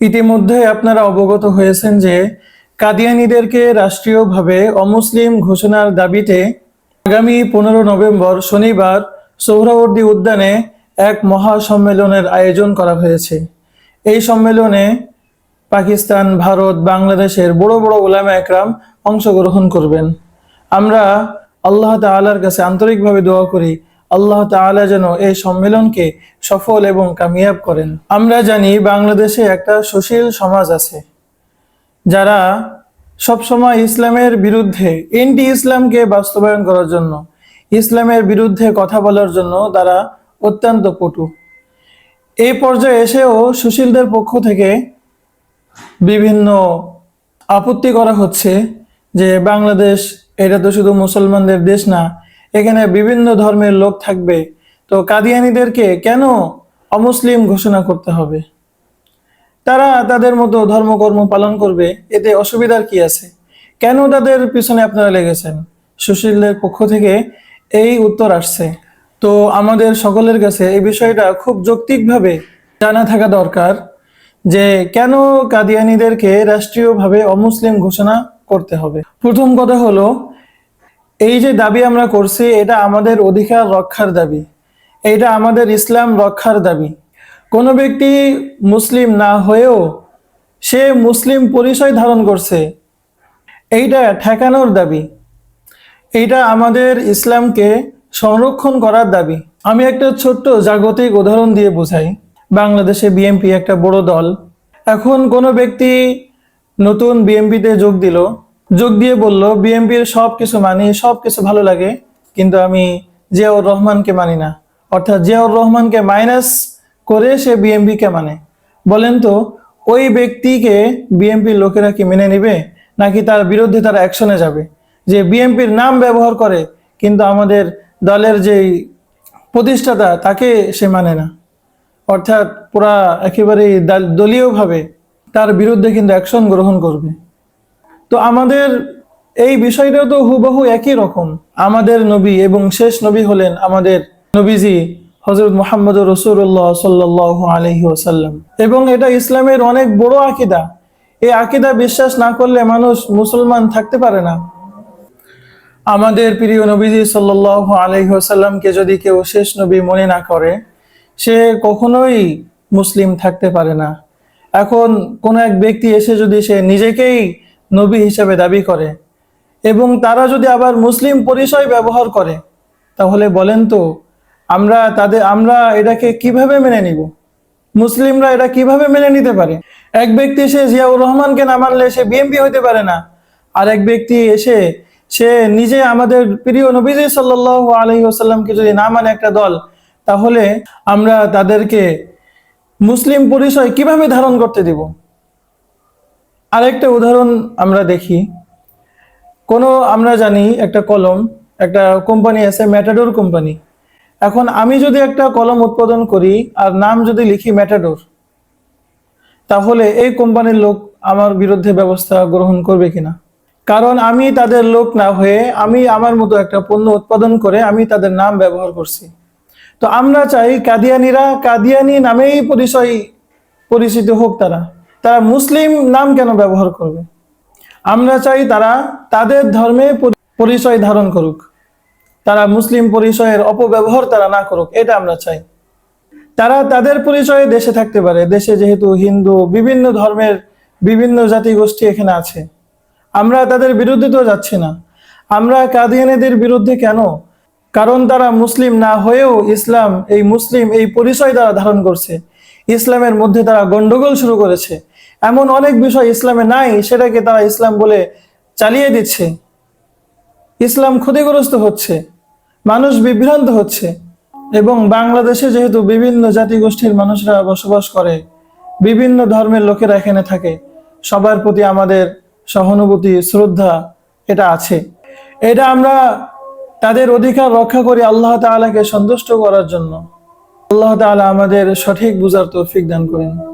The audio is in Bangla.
ইতিমধ্যে আপনারা অবগত হয়েছেন যে কাদিয়ানিদেরকে রাষ্ট্রীয়ভাবে অমুসলিম ঘোষণার দাবিতে আগামী পনেরো নভেম্বর শনিবার সোহরাওয়ার্দী উদ্যানে এক মহা সম্মেলনের আয়োজন করা হয়েছে। এই সম্মেলনে পাকিস্তান, ভারত, বাংলাদেশের বড় বড় ওলামা একরাম অংশগ্রহণ করবেন। আমরা আল্লাহ তাআলার কাছে আন্তরিকভাবে দোয়া করি আল্লাহ তাআলা যেন এই সম্মেলনকে সফল এবং কামিয়াব করেন। আমরা জানি বাংলাদেশে একটা সুশীল সমাজ আছে, যারা সবসময় ইসলামের বিরুদ্ধে এন্টি ইসলামকে বাস্তবায়ন করার জন্য, ইসলামের বিরুদ্ধে কথা বলার জন্য তারা অত্যন্ত পটু। এই পর্যায়ে এসেও সুশীলদের পক্ষ থেকে বিভিন্ন আপত্তি করা হচ্ছে যে বাংলাদেশ, এটা তো শুধু মুসলমানদের দেশ না এখানে বিভিন্ন ধর্মের লোক থাকবে। তো কাদিয়ানিদেরকে কেন অমুসলিম ঘোষণা করতে হবে? তারা তাদের মতো ধর্মকর্ম পালন করবে, এতে অসুবিধার কি আছে? কেন তাদের পিছনে আপনারা লেগেছেন? সুশীলদের পক্ষ থেকে এই উত্তর আসছে। তো আমাদের সকলের কাছে এই বিষয়টা খুব যৌক্তিকভাবে জানা থাকা দরকার যে কেন কাদিয়ানিদেরকে রাষ্ট্রীয়ভাবে অমুসলিম ঘোষণা করতে হবে। প্রথম কথা হলো এই যে দাবি আমরা করছি, এটা আমাদের অধিকার রক্ষার দাবি। এটা আমাদের ইসলাম রক্ষার দাবি। কোনো ব্যক্তি মুসলিম না হয়েও সে মুসলিম পরিচয় ধারণ করছে, এইটা ঠেকানোর দাবি। এইটা আমাদের ইসলামকে সংরক্ষণ করার দাবি। আমি একটা ছোট্ট জাগতিক উদাহরণ দিয়ে বোঝাই। বাংলাদেশে বিএমপি একটা বড় দল। এখন কোনো ব্যক্তি নতুন বিএমপিতে যোগ দিল যোগ দিয়ে বলল বিএমপির সব কিছু মানি সব কিছু ভালো লাগে, কিন্তু আমি জিয়াউর রহমানকে মানি না। অর্থাৎ জিয়াউর রহমানকে মাইনাস করে সে বিএমপিকে মানে। বলেন তো, ওই ব্যক্তিকে বিএমপির লোকেরা কি মেনে নেবে? নাকি তার বিরুদ্ধে তারা অ্যাকশনে যাবে? যে বিএমপির নাম ব্যবহার করে, কিন্তু আমাদের দলের যেই প্রতিষ্ঠাতা, তাকে সে মানে না। অর্থাৎ পুরা একেবারেই দলীয়ভাবে তার বিরুদ্ধে কিন্তু অ্যাকশন গ্রহণ করবে। তো আমাদের এই বিষয়টাও তো হুবহু একই রকম। আমাদের নবী এবং শেষ নবী হলেন আমাদের নবীজি হজরত মোহাম্মদ রসুল্লাহ সাল্লাহ আলহি ওসাল্লাম এবং এটা ইসলামের অনেক বড় আকিদা। এই আকিদা বিশ্বাস না করলে মানুষ মুসলমান থাকতে পারে না। আমাদের প্রিয় নবীজি সাল্লাহ আলহি ওসাল্লামকে যদি কেউ শেষ নবী মনে না করে, সে কখনোই মুসলিম থাকতে পারে না। এখন কোন এক ব্যক্তি এসে যদি সে নিজেকেই নবী হিসেবে দাবি করে। এবং তারা যদি আবার মুসলিম পরিচয় ব্যবহার করে, তাহলে বলেন তো, আমরা তাদের, আমরা এটাকে কীভাবে মেনে নিব? মুসলিমরা এটা কীভাবে মেনে নিতে পারে? এক ব্যক্তি সে জিয়াউর রহমানকে না মানলে সে বিএমপি হইতে পারে না। আর এক ব্যক্তি এসে, সে নিজে আমাদের প্রিয় নবীজি সাল্লাহ আলহি আসাল্লামকে যদি না মানে একটা দল, তাহলে আমরা তাদেরকে মুসলিম পরিচয় কীভাবে ধারণ করতে দিব? আরেকটা উদাহরণ আমরা দেখি। কোনো আমরা জানি একটা কলম, একটা কোম্পানি আছে ম্যাটাডোর কোম্পানি। এখন আমি যদি একটা কলম উৎপাদন করি আর নাম যদি লিখি ম্যাটাডোর তাহলে এই কোম্পানির লোক আমার বিরুদ্ধে ব্যবস্থা গ্রহণ করবে কিনা? কারণ আমি তাদের লোক না হয়ে আমি আমার মতো একটা পণ্য উৎপাদন করে আমি তাদের নাম ব্যবহার করছি। তো আমরা চাই কাদিয়ানিরা, কাদিয়ানি নামেই পরিচয়, পরিচিত হোক তারা। তারা মুসলিম নাম কেন ব্যবহার করবে? আমরা চাই তারা তাদের ধর্মে পরিচয় ধারণ করুক। তারা মুসলিম পরিচয়ের অপব্যবহার তারা না করুক, এটা আমরা চাই। তারা তাদের পরিচয়ে দেশে থাকতে পারে। দেশে যেহেতু হিন্দু, বিভিন্ন ধর্মের বিভিন্ন জাতিগোষ্ঠী এখানে আছে। আমরা তাদের বিরুদ্ধে তো যাচ্ছি না। আমরা কাদিয়ানিদের বিরুদ্ধে কেন? কারণ তারা মুসলিম না হয়েও ইসলাম, এই মুসলিম এই পরিচয় তারা ধারণ করছে। ইসলামের মধ্যে তারা গন্ডগোল শুরু করেছে। এমন অনেক বিষয় ইসলামে নাই সেটাকে তারা ইসলাম বলে চালিয়ে দিচ্ছে। ইসলাম ক্ষতিগ্রস্ত হচ্ছে, মানুষ বিভ্রান্ত হচ্ছে এবং বাংলাদেশে যেহেতু বিভিন্ন জাতিগোষ্ঠীর মানুষরা বসবাস করে, বিভিন্ন ধর্মের লোকেরা এখানে থাকে, সবার প্রতি আমাদের সহানুভূতি, শ্রদ্ধা এটা আছে। এটা আমরা তাদের অধিকার রক্ষা করি আল্লাহ তাআলাকে সন্তুষ্ট করার জন্য। আল্লাহ তাআলা আমাদের সঠিক বুঝার তৌফিক দান করেন।